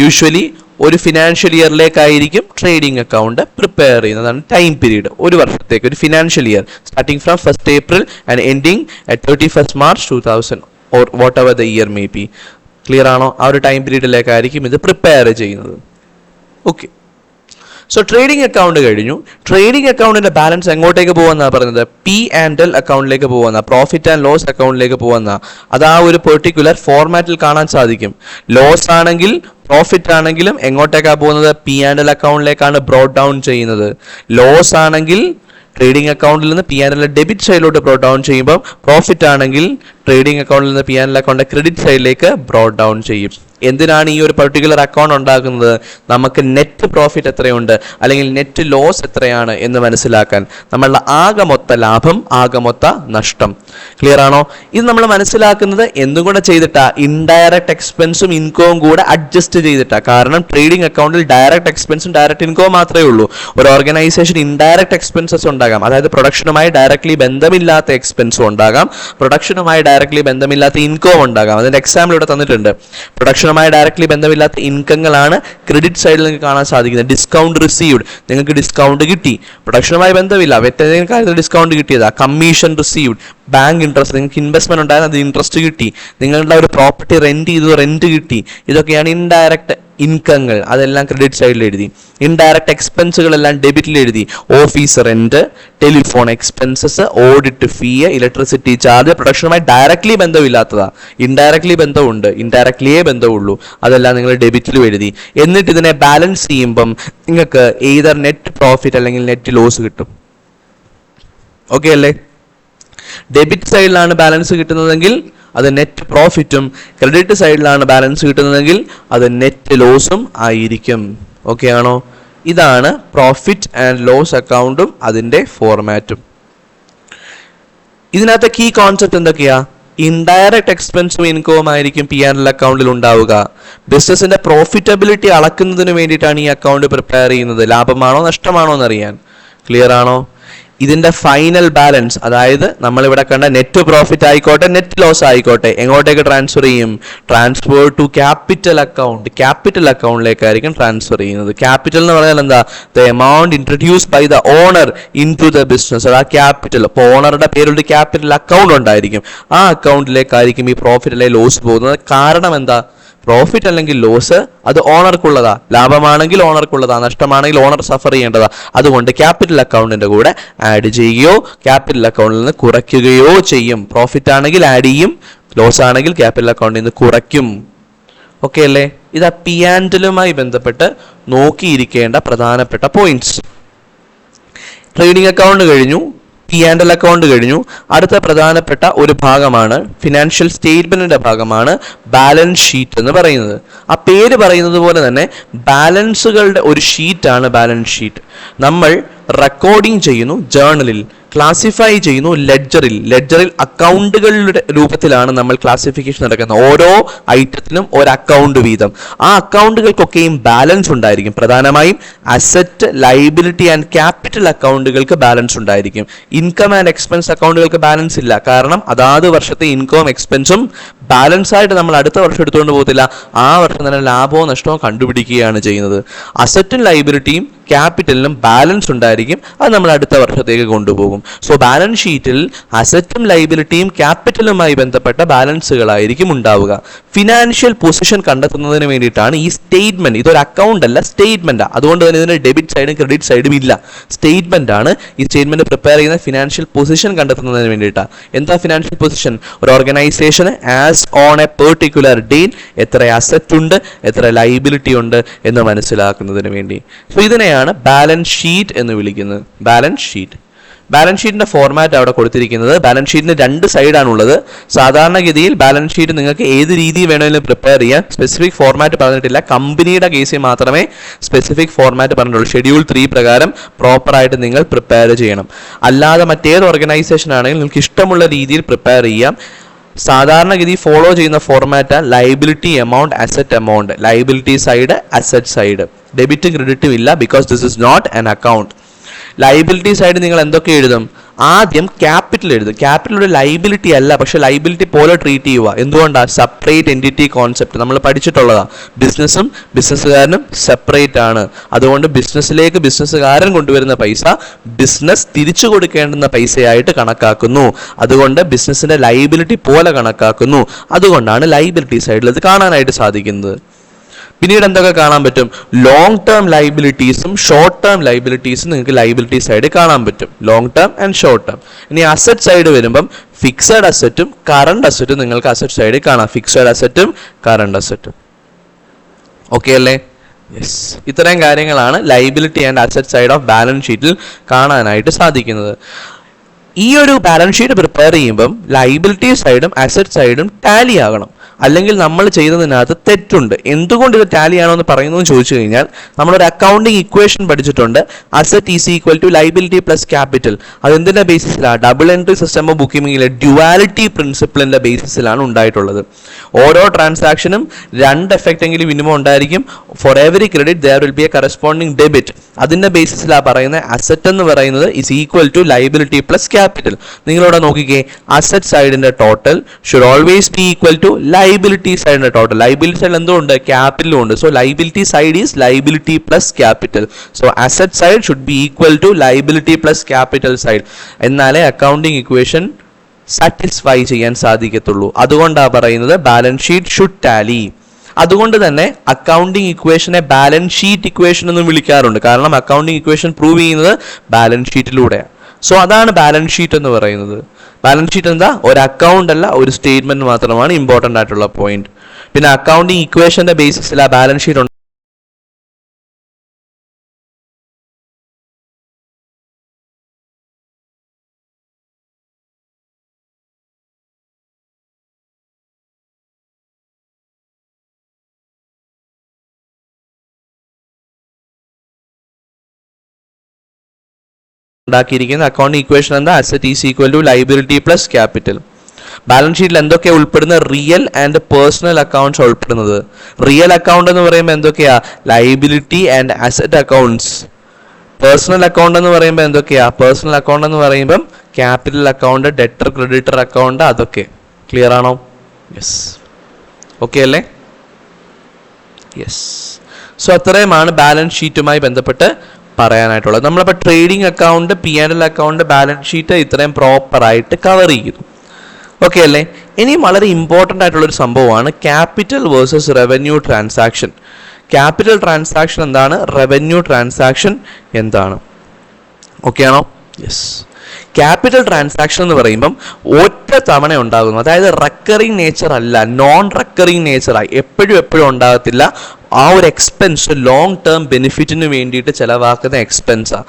യൂഷ്വലി ഒരു ഫിനാൻഷ്യൽ ഇയറിലേക്കായിരിക്കും ട്രേഡിംഗ് അക്കൗണ്ട് പ്രിപ്പയർ ചെയ്യുന്നതാണ് ടൈം പീരീഡ് ഒരു വർഷത്തേക്ക് ഒരു financial year starting from first April and ending thirty first March two thousand or whatever the year may be clear ആണോ? ആ ഒരു ടൈം പീരീഡിലേക്കായിരിക്കും ഇത് പ്രിപ്പയർ ചെയ്യുന്നത്. ഓക്കെ സോ ട്രേഡിംഗ് അക്കൗണ്ട് കഴിഞ്ഞു. ട്രേഡിംഗ് അക്കൗണ്ടിന്റെ ബാലൻസ് എങ്ങോട്ടേക്ക് പോകുമെന്നാണ് പറഞ്ഞത്? പി ആൻഡ് എൽ അക്കൗണ്ടിലേക്ക് പോകുന്ന പ്രോഫിറ്റ് ആൻഡ് ലോസ് അക്കൗണ്ടിലേക്ക് പോകുന്ന അത് ആ ഒരു പെർട്ടിക്കുലർ ഫോർമാറ്റിൽ കാണാൻ സാധിക്കും. ലോസ് ആണെങ്കിൽ പ്രോഫിറ്റ് ആണെങ്കിലും എങ്ങോട്ടേക്കാണ് പോകുന്നത്? പി ആൻഡ് എൽ അക്കൗണ്ടിലേക്കാണ് ബ്രോഡ് ഡൗൺ ചെയ്യുന്നത്. ലോസ് ആണെങ്കിൽ ട്രേഡിംഗ് അക്കൗണ്ടിൽ നിന്ന് പി ആൻഡ് എൽ ഡെബിറ്റ് സൈഡിലോട്ട് ബ്രോഡ് ഡൗൺ ചെയ്യുമ്പോൾ പ്രോഫിറ്റ് ആണെങ്കിൽ ട്രേഡിംഗ് അക്കൗണ്ടിൽ നിന്ന് P and L account credit സൈഡിലേക്ക് ബ്രോഡ് ഡൗൺ ചെയ്യും. എന്തിനാണ് ഈ ഒരു പർട്ടിക്കുലർ അക്കൗണ്ട് ഉണ്ടാക്കുന്നത്? നമുക്ക് നെറ്റ് പ്രോഫിറ്റ് എത്രയുണ്ട്? അല്ലെങ്കിൽ നെറ്റ് ലോസ് എത്രയാണ് എന്ന് മനസ്സിലാക്കാൻ നമ്മളുടെ ആകെ മൊത്ത ലാഭം ആകെ മൊത്ത നഷ്ടം. ക്ലിയർ ആണോ? ഇത് നമ്മൾ മനസ്സിലാക്കുന്നത് എന്തും കൂടെ ചെയ്തിട്ടാ ഇൻഡയറക്റ്റ് എക്സ്പെൻസും ഇൻകവും കൂടെ അഡ്ജസ്റ്റ് ചെയ്തിട്ടാ. കാരണം ട്രേഡിംഗ് അക്കൗണ്ടിൽ ഡയറക്റ്റ് എക്സ്പെൻസും ഡയറക്റ്റ് ഇൻകവും മാത്രമേ ഉള്ളൂ. ഒരു ഓർഗനൈസേഷൻ ഇൻഡയറക്റ്റ് എക്സ്പെൻസസ് ഉണ്ടാകാം. അതായത് പ്രൊഡക്ഷനുമായി ഡയറക്ട്ലി ബന്ധമില്ലാത്ത എക്സ്പെൻസും ഉണ്ടാകാം. പ്രൊഡക്ഷനുമായി ഡയറക്ട്ലി ബന്ധമില്ലാത്ത ഇൻകവും ഉണ്ടാകാം. അതിന്റെ എക്സാമ്പിൾ ഇവിടെ തന്നിട്ടുണ്ട്. പ്രൊഡക്ഷനുമായി ഡയറക്ട്ലി ബന്ധമില്ലാത്ത ഇൻകങ്ങളാണ് ക്രെഡിറ്റ് സൈഡിൽ നിങ്ങൾക്ക് കാണാൻ സാധിക്കുന്നത്. ഡിസ്കൗണ്ട് റിസീവ്ഡ് നിങ്ങൾക്ക് ഡിസ്കൗണ്ട് കിട്ടി. പ്രൊഡക്ഷനുമായി ബന്ധമില്ല. മറ്റേതെങ്കിലും കാര്യത്തിൽ ഡിസ്കൗണ്ട് കിട്ടിയതാ. കമ്മീഷൻ റിസീവ്ഡ് ബാങ്ക് ഇൻട്രസ്റ്റ് നിങ്ങൾക്ക് ഇൻവെസ്റ്റ്മെന്റ് ഉണ്ടായിരുന്നു അത് ഇൻട്രസ്റ്റ് കിട്ടി. നിങ്ങളുടെ ഒരു പ്രോപ്പർട്ടി റെന്റ് ചെയ്തു റെന്റ് കിട്ടി. ഇതൊക്കെയാണ് ഇൻഡയറക്റ്റ് ഇൻകങ്ങൾ അതെല്ലാം ക്രെഡിറ്റ് സൈഡിൽ എഴുതി. ഇൻഡയറക്റ്റ് എക്സ്പെൻസുകളെല്ലാം ഡെബിറ്റിൽ എഴുതി. Office rent telephone expenses audit fee electricity charge പ്രൊഡക്ഷനുമായി directly ബന്ധമില്ലാത്തതാ. ഇൻഡയറക്ട്ലി ബന്ധമുണ്ട്. ഇൻഡയറക്ട്ലിയേ ബന്ധമുള്ളൂ. അതെല്ലാം നിങ്ങൾ ഡെബിറ്റിൽ എഴുതി. എന്നിട്ട് ഇതിനെ ബാലൻസ് ചെയ്യുമ്പം നിങ്ങൾക്ക് ഏതർ നെറ്റ് പ്രോഫിറ്റ് അല്ലെങ്കിൽ നെറ്റ് ലോസ് കിട്ടും. ഓക്കെ അല്ലേ? ഡെബിറ്റ് സൈഡിലാണ് ബാലൻസ് കിട്ടുന്നതെങ്കിൽ അത് നെറ്റ് പ്രോഫിറ്റും ക്രെഡിറ്റ് സൈഡിലാണ് ബാലൻസ് കിട്ടുന്നതെങ്കിൽ അത് നെറ്റ് ലോസും ആയിരിക്കും. ഓക്കെ ആണോ? ഇതാണ് പ്രോഫിറ്റ് ആൻഡ് ലോസ് അക്കൗണ്ടും അതിന്റെ ഫോർമാറ്റും ഇതിനകത്തെ കീ കോൺസെപ്റ്റ് എന്തൊക്കെയാ? ഇൻഡയറക്റ്റ് എക്സ്പെൻസും ഇൻകവും ആയിരിക്കും പി ആൻഡ് എൽ അക്കൗണ്ടിൽ ഉണ്ടാവുക. ബിസിനസിന്റെ പ്രോഫിറ്റബിലിറ്റി അളക്കുന്നതിന് വേണ്ടിയിട്ടാണ് ഈ അക്കൗണ്ട് പ്രിപ്പയർ ചെയ്യുന്നത്. ലാഭമാണോ നഷ്ടമാണോ എന്നറിയാൻ. ക്ലിയർ ആണോ? ഇതിന്റെ ഫൈനൽ ബാലൻസ് അതായത് നമ്മളിവിടെ കണ്ട നെറ്റ് പ്രോഫിറ്റ് ആയിക്കോട്ടെ നെറ്റ് ലോസ് ആയിക്കോട്ടെ എങ്ങോട്ടേക്ക് ട്രാൻസ്ഫർ ചെയ്യും? Transfer to capital account capital അക്കൗണ്ടിലേക്കായിരിക്കും transfer ചെയ്യുന്നത്. ക്യാപിറ്റൽ എന്ന് പറഞ്ഞാൽ എന്താ? The amount introduce by the owner into the business അത് ആ ക്യാപിറ്റൽ അപ്പോൾ ഓണറുടെ പേരിൽ ക്യാപിറ്റൽ അക്കൗണ്ട് ഉണ്ടായിരിക്കും. ആ അക്കൗണ്ടിലേക്കായിരിക്കും ഈ പ്രോഫിറ്റ് അല്ലെങ്കിൽ ലോസ് പോകുന്നത്. കാരണം എന്താ? പ്രോഫിറ്റ് അല്ലെങ്കിൽ ലോസ് അത് ഓണർക്കുള്ളതാ ലാഭമാണെങ്കിൽ ഓണർക്കുള്ളതാ നഷ്ടമാണെങ്കിൽ ഓണർ സഫർ ചെയ്യേണ്ടതാ. അതുകൊണ്ട് ക്യാപിറ്റൽ അക്കൗണ്ടിന്റെ കൂടെ ആഡ് ചെയ്യുകയോ ക്യാപിറ്റൽ അക്കൗണ്ടിൽ നിന്ന് കുറയ്ക്കുകയോ ചെയ്യും. പ്രോഫിറ്റ് ആണെങ്കിൽ ആഡ് ചെയ്യും. ലോസ് ആണെങ്കിൽ ക്യാപിറ്റൽ അക്കൗണ്ടിൽ നിന്ന് കുറയ്ക്കും. ഓക്കെ അല്ലേ? ഇത് പി ആൻഡിലുമായി ബന്ധപ്പെട്ട് നോക്കിയിരിക്കേണ്ട പ്രധാനപ്പെട്ട പോയിന്റ്സ് ട്രേഡിംഗ് അക്കൗണ്ട് കഴിഞ്ഞു. പി ആൻഡ് എൽ അക്കൗണ്ട് കഴിഞ്ഞു. അടുത്ത പ്രധാനപ്പെട്ട ഒരു ഭാഗമാണ് ഫിനാൻഷ്യൽ സ്റ്റേറ്റ്മെന്റിന്റെ ഭാഗമാണ് ബാലൻസ് ഷീറ്റ് എന്ന് പറയുന്നത്. ആ പേര് പറയുന്നത് പോലെ തന്നെ ബാലൻസുകളുടെ ഒരു ഷീറ്റാണ് ബാലൻസ് ഷീറ്റ് നമ്മൾ റെക്കോർഡിംഗ് ചെയ്യുന്നു ജേർണലിൽ ക്ലാസിഫൈ ചെയ്യുന്നു ലെഡ്ജറിൽ ലെഡ്ജറിൽ അക്കൗണ്ടുകളുടെ രൂപത്തിലാണ് നമ്മൾ ക്ലാസിഫിക്കേഷൻ നടക്കുന്നത്. ഓരോ ഐറ്റത്തിനും ഒരു അക്കൗണ്ട് വീതം. ആ അക്കൗണ്ടുകൾക്കൊക്കെയും ബാലൻസ് ഉണ്ടായിരിക്കും. പ്രധാനമായും അസറ്റ് ലൈബിലിറ്റി ആൻഡ് ക്യാപിറ്റൽ അക്കൗണ്ടുകൾക്ക് ബാലൻസ് ഉണ്ടായിരിക്കും. ഇൻകം ആൻഡ് എക്സ്പെൻസ് അക്കൗണ്ടുകൾക്ക് ബാലൻസ് ഇല്ല. കാരണം അതാത് വർഷത്തെ ഇൻകവും എക്സ്പെൻസും ബാലൻസ് ആയിട്ട് നമ്മൾ അടുത്ത വർഷം എടുത്തുകൊണ്ട് പോകത്തില്ല. ആ വർഷം തന്നെ ലാഭമോ നഷ്ടമോ കണ്ടുപിടിക്കുകയാണ് ചെയ്യുന്നത്. അസറ്റും ലൈബിലിറ്റിയും ക്യാപിറ്റലിനും ബാലൻസ് ഉണ്ടായിരിക്കും. അത് നമ്മൾ അടുത്ത വർഷത്തേക്ക് കൊണ്ടുപോകും. സോ ബാലൻസ് ഷീറ്റിൽ അസറ്റും ലൈബിലിറ്റിയും ക്യാപിറ്റലുമായി ബന്ധപ്പെട്ട ബാലൻസുകളായിരിക്കും ഉണ്ടാവുക. ഫിനാൻഷ്യൽ പൊസിഷൻ കണ്ടെത്തുന്നതിന് വേണ്ടിയിട്ടാണ് ഈ സ്റ്റേറ്റ്മെന്റ് ഇതൊരു അക്കൗണ്ട് അല്ല സ്റ്റേറ്റ്മെന്റ് അതുകൊണ്ട് തന്നെ ഇതിന് ഡെബിറ്റ് സൈഡും ക്രെഡിറ്റ് സൈഡും ഇല്ല. സ്റ്റേറ്റ്മെന്റ് ആണ് ഈ സ്റ്റേറ്റ്മെന്റ് പ്രിപ്പയർ ചെയ്യുന്ന ഫിനാൻഷ്യൽ പൊസിഷൻ കണ്ടെത്തുന്നതിന് വേണ്ടിയിട്ടാണ്. എന്താ ഫിനാൻഷ്യൽ പൊസിഷൻ ഒരു ഓർഗനൈസേഷന് as on a particular deal എത്ര അസറ്റ് ഉണ്ട് എത്ര ലൈബിലിറ്റി ഉണ്ട് എന്ന് മനസ്സിലാക്കുന്നതിന് വേണ്ടി. സോ ഇതിനെയാണ് ബാലൻസ് ഷീറ്റ് എന്ന് വിളിക്കുന്നത്. ബാലൻസ് ഷീറ്റ് ബാലൻസ് ഷീറ്റിന്റെ ഫോർമാറ്റ് അവിടെ കൊടുത്തിരിക്കുന്നത് ബാലൻസ് ഷീറ്റിന് രണ്ട് സൈഡാണുള്ളത് സാധാരണഗതിയിൽ ബാലൻസ് ഷീറ്റ് നിങ്ങൾക്ക് ഏത് രീതി വേണമെങ്കിലും പ്രിപ്പയർ ചെയ്യാം. സ്പെസിഫിക് ഫോർമാറ്റ് പറഞ്ഞിട്ടില്ല. കമ്പനിയുടെ കേസിൽ മാത്രമേ സ്പെസിഫിക് ഫോർമാറ്റ് പറഞ്ഞിട്ടുള്ളൂ. ഷെഡ്യൂൾ ത്രീ പ്രകാരം പ്രോപ്പറായിട്ട് നിങ്ങൾ പ്രിപ്പയർ ചെയ്യണം. അല്ലാതെ മറ്റേത് ഓർഗനൈസേഷൻ ആണെങ്കിൽ നിങ്ങൾക്ക് ഇഷ്ടമുള്ള രീതിയിൽ പ്രിപ്പയർ ചെയ്യാം. സാധാരണഗതി ഫോളോ ചെയ്യുന്ന format liability amount asset amount liability side asset side ഡെബിറ്റും ക്രെഡിറ്റും ഇല്ല because this is not an account liability side നിങ്ങൾ എന്തൊക്കെ എഴുതും? ആദ്യം ക്യാപിറ്റൽ എഴുതും ക്യാപിറ്റൽ ഒരു ലൈബിലിറ്റി അല്ല പക്ഷെ ലൈബിലിറ്റി പോലെ ട്രീറ്റ് ചെയ്യുക. എന്തുകൊണ്ടാണ് സെപ്പറേറ്റ് എന്റിറ്റി കോൺസെപ്റ്റ് നമ്മൾ പഠിച്ചിട്ടുള്ളതാണ് ബിസിനസ്സും ബിസിനസ്സുകാരനും സെപ്പറേറ്റ് ആണ്. അതുകൊണ്ട് ബിസിനസ്സിലേക്ക് ബിസിനസ്സുകാരൻ കൊണ്ടുവരുന്ന പൈസ ബിസിനസ് തിരിച്ചു കൊടുക്കേണ്ടുന്ന പൈസയായിട്ട് കണക്കാക്കുന്നു. അതുകൊണ്ട് ബിസിനസ്സിന്റെ ലൈബിലിറ്റി പോലെ കണക്കാക്കുന്നു. അതുകൊണ്ടാണ് ലൈബിലിറ്റി സൈഡിൽ ഇത് കാണാനായിട്ട് സാധിക്കുന്നത്. പിന്നീട് എന്തൊക്കെ കാണാൻ പറ്റും? ലോങ് ടേം ലൈബിലിറ്റീസും ഷോർട്ട് ടേം ലൈബിലിറ്റീസും നിങ്ങൾക്ക് ലൈബിലിറ്റി സൈഡ് കാണാൻ പറ്റും. Long term and short term ഇനി അസറ്റ് സൈഡ് വരുമ്പം ഫിക്സഡ് അസറ്റും കറണ്ട് അസറ്റും നിങ്ങൾക്ക് അസറ്റ് സൈഡിൽ കാണാം. ഫിക്സഡ് അസറ്റും കറണ്ട് അസറ്റും ഓക്കെ അല്ലേ? യെസ് ഇത്രയും കാര്യങ്ങളാണ് liability and asset side of balance ഷീറ്റിൽ കാണാനായിട്ട് സാധിക്കുന്നത്. ഈ ഒരു ബാലൻസ് ഷീറ്റ് പ്രിപ്പയർ ചെയ്യുമ്പം ലൈബിലിറ്റി സൈഡും അസറ്റ് സൈഡും ടാലി ആകണം. അല്ലെങ്കിൽ നമ്മൾ ചെയ്തതിനകത്ത് തെറ്റുണ്ട്. എന്തുകൊണ്ട് ഇത് ടാലി ആണോ എന്ന് പറയുന്നു എന്ന് ചോദിച്ചു കഴിഞ്ഞാൽ നമ്മളൊരു അക്കൗണ്ടിങ് ഇക്വേഷൻ പഠിച്ചിട്ടുണ്ട്. Asset is equal to liability plus capital അത് എന്തിന്റെ ബേസിസിലാണ് ഡബിൾ എൻട്രി സിസ്റ്റം ഓഫ് ബുക്കിംഗിലെ ഡ്യുവാലിറ്റി പ്രിൻസിപ്പിളിന്റെ ബേസിസിലാണ് ഉണ്ടായിട്ടുള്ളത്. ഓരോ ട്രാൻസാക്ഷനും രണ്ട് എഫക്റ്റ് എങ്കിലും മിനിമം ഉണ്ടായിരിക്കും. For every credit there will be a corresponding debit അതിന്റെ ബേസിസിലാണ് പറയുന്നത് അസറ്റ് എന്ന് പറയുന്നത് is equal to liability plus capital നിങ്ങളിവിടെ നോക്കിക്കേ asset സൈഡിന്റെ total should always be equal to liability സൈഡിന്റെ total liability സൈഡിൽ എന്തുകൊണ്ട് ക്യാപിറ്റലും ഉണ്ട്? So liability side is liability plus capital so asset side should be equal to liability plus capital side എന്നാലേ accounting equation satisfy ചെയ്യാൻ സാധിക്കത്തുള്ളൂ. അതുകൊണ്ടാണ് പറയുന്നത് balance sheet should tally അതുകൊണ്ട് തന്നെ അക്കൗണ്ടിങ് ഇക്വേഷനെ ബാലൻസ് ഷീറ്റ് ഇക്വേഷൻ എന്നും വിളിക്കാറുണ്ട്. കാരണം അക്കൗണ്ടിങ് ഇക്വേഷൻ പ്രൂവ് ചെയ്യുന്നത് ബാലൻസ് ഷീറ്റിലൂടെയാണ് സോ അതാണ് ബാലൻസ് ഷീറ്റ് എന്ന് പറയുന്നത്. ബാലൻസ് ഷീറ്റ് എന്താ? ഒരു അക്കൗണ്ട് അല്ല ഒരു സ്റ്റേറ്റ്മെന്റ് മാത്രമാണ് ഇമ്പോർട്ടന്റ് ആയിട്ടുള്ള പോയിന്റ് പിന്നെ അക്കൗണ്ടിങ് ഇക്വേഷന്റെ ബേസിസിൽ ആ ബാലൻസ് ഷീറ്റ് ഉണ്ടാക്കിയിരിക്കുന്ന അക്കൗണ്ടിങ് ഇക്വേഷൻ എന്താ? Asset is equal to liability plus capital balance ഷീറ്റിൽ എന്തൊക്കെ ഉൾപ്പെടുന്ന റിയൽ ആൻഡ് പേഴ്സണൽ അക്കൗണ്ട്സ് ഉൾപ്പെടുന്നത്. റിയൽ അക്കൗണ്ട് എന്ന് പറയുമ്പോൾ എന്തൊക്കെയാ? Liability and asset accounts personal account എന്ന് പറയുമ്പോൾ എന്തൊക്കെയാ? പേഴ്സണൽ അക്കൗണ്ട് എന്ന് പറയുമ്പം capital account debtor creditor account അതൊക്കെ. ക്ലിയർ ആണോ? യെസ് ഓക്കെ അല്ലേ? യെസ് സോ അത്രയുമാണ് ബാലൻസ് ഷീറ്റുമായി ബന്ധപ്പെട്ട് പറയാനായിട്ടുള്ളത്. നമ്മളിപ്പോൾ trading account P and L account balance sheet ഇത്രയും പ്രോപ്പറായിട്ട് കവർ ചെയ്യുന്നു ഓക്കെ അല്ലേ? ഇനിയും വളരെ ഇമ്പോർട്ടന്റ് ആയിട്ടുള്ള ഒരു സംഭവമാണ് capital versus revenue transaction capital transaction എന്താണ്? റവന്യൂ ട്രാൻസാക്ഷൻ എന്താണ്? ഓക്കെ ആണോ? യെസ് ക്യാപിറ്റൽ ട്രാൻസാക്ഷൻ എന്ന് പറയുമ്പം ഒറ്റ തവണ ഉണ്ടാകുന്നു. അതായത് റെക്കറിങ് നേച്ചർ അല്ല നോൺ റെക്കറിങ് നേച്ചറായി എപ്പോഴും എപ്പോഴും ഉണ്ടാകത്തില്ല. ആ ഒരു എക്സ്പെൻസ് ലോങ് ടേം ബെനിഫിറ്റിന് വേണ്ടിയിട്ട് ചിലവാക്കുന്ന എക്സ്പെൻസാണ്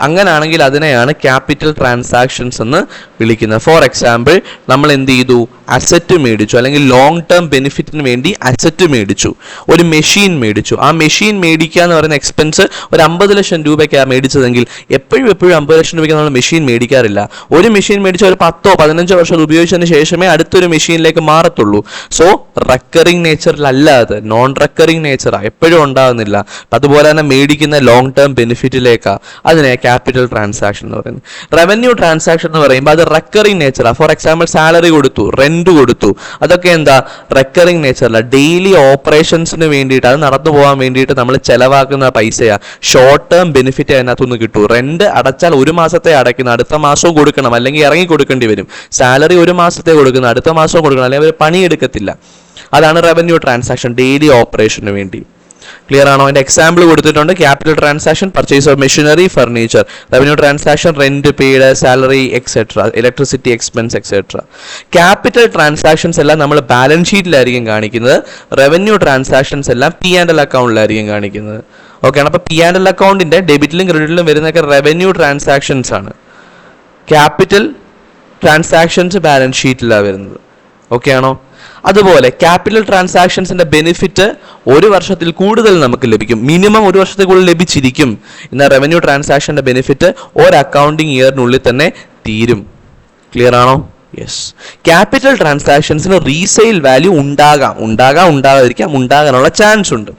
അങ്ങനാണെങ്കിൽ അതിനെയാണ് ക്യാപിറ്റൽ ട്രാൻസാക്ഷൻസ് എന്ന് വിളിക്കുന്നത്. ഫോർ എക്സാമ്പിൾ നമ്മൾ എന്ത് ചെയ്തു? അസറ്റ് മേടിച്ചു. അല്ലെങ്കിൽ ലോങ് ടേം ബെനിഫിറ്റിന് വേണ്ടി അസറ്റ് മേടിച്ചു. ഒരു മെഷീൻ മേടിച്ചു. ആ മെഷീൻ മേടിക്കുക എന്ന് പറയുന്ന എക്സ്പെൻസ് ഒരു അമ്പത് ലക്ഷം രൂപയ്ക്കാണ് മേടിച്ചതെങ്കിൽ എപ്പോഴും എപ്പോഴും അമ്പത് ലക്ഷം രൂപയ്ക്ക് നമ്മൾ മെഷീൻ മേടിക്കാറില്ല. ഒരു മെഷീൻ മേടിച്ച ഒരു പത്തോ പതിനഞ്ചോ വർഷം ഉപയോഗിച്ചതിന് ശേഷമേ അടുത്തൊരു മെഷീനിലേക്ക് മാറത്തുള്ളൂ. സോ റെക്കറിങ് നേച്ചറിലല്ല അത് നോൺ റെക്കറിങ് നേച്ചറാണ് എപ്പോഴും ഉണ്ടാകുന്നില്ല. അതുപോലെ തന്നെ മേടിക്കുന്ന ലോങ് ടേം ബെനിഫിറ്റിലേക്കാണ് അതിനെ ക്യാപിറ്റൽ ട്രാൻസാക്ഷൻ എന്ന് പറയുന്നത്. റവന്യൂ ട്രാൻസാക്ഷൻ എന്ന് പറയുമ്പോൾ അത് റെക്കറിങ് നേച്ചറാണ് ഫോർ എക്സാമ്പിൾ സാലറി കൊടുത്തു റെന്റ് കൊടുത്തു. അതൊക്കെ എന്താ? റെക്കറിങ് നേച്ചറല്ല ഡെയിലി ഓപ്പറേഷൻസിന് വേണ്ടിയിട്ട് അത് നടന്നു പോകാൻ വേണ്ടിയിട്ട് നമ്മൾ ചെലവാക്കുന്ന പൈസയാണ് ഷോർട്ട് ടേം ബെനിഫിറ്റ് അതിനകത്തുനിന്ന് കിട്ടൂ. റെന്റ് അടച്ചാൽ ഒരു മാസത്തെ അടയ്ക്കുന്ന. അടുത്ത മാസവും കൊടുക്കണം. അല്ലെങ്കിൽ ഇറങ്ങി കൊടുക്കേണ്ടി വരും. സാലറി ഒരു മാസത്തെ കൊടുക്കുന്ന. അടുത്ത മാസവും കൊടുക്കണം. അല്ലെങ്കിൽ അവർ പണിയെടുക്കത്തില്ല. അതാണ് റവന്യൂ ട്രാൻസാക്ഷൻ ഡെയിലി ഓപ്പറേഷന് വേണ്ടി. ക്ലിയർ ആണോ? അതിന്റെ എക്സാമ്പിൾ കൊടുത്തിട്ടുണ്ട്. Capital transaction purchase of machinery furniture revenue transaction rent paid salary etcetera electricity expense etcetera capital transactions എല്ലാം നമ്മൾ ബാലൻസ് ഷീറ്റിലായിരിക്കും കാണിക്കുന്നത്. റവന്യൂ ട്രാൻസാക്ഷൻസ് എല്ലാം പി ആൻഡ് എൽ അക്കൗണ്ടിലായിരിക്കും കാണിക്കുന്നത്. ഓക്കെ ആണ്. അപ്പോൾ പി ആൻഡ് എൽ അക്കൗണ്ടിന്റെ ഡെബിറ്റിലും ക്രെഡിറ്റിലും വരുന്നൊക്കെ റവന്യൂ ട്രാൻസാക്ഷൻസ് ആണ്. ക്യാപിറ്റൽ ട്രാൻസാക്ഷൻസ് ബാലൻസ് ഷീറ്റിലാണ് വരുന്നത്. ഓക്കെ ആണോ? അതുപോലെ ക്യാപിറ്റൽ ട്രാൻസാക്ഷൻസിന്റെ ബെനിഫിറ്റ് ഒരു വർഷത്തിൽ കൂടുതൽ നമുക്ക് ലഭിക്കും. മിനിമം ഒരു വർഷത്തിൽ കൂടുതൽ ലഭിച്ചിരിക്കും. എന്നാൽ റവന്യൂ ട്രാൻസാക്ഷന്റെ ബെനിഫിറ്റ് ഒരു അക്കൗണ്ടിങ് ഇയറിനുള്ളിൽ തന്നെ തീരും. ക്ലിയർ ആണോ? യെസ് ക്യാപിറ്റൽ ട്രാൻസാക്ഷൻസിന് റീസെയിൽ വാല്യൂ ഉണ്ടാകാം. ഉണ്ടാകാം ഉണ്ടാകാതിരിക്കാം ഉണ്ടാകാനുള്ള ചാൻസ് ഉണ്ട്.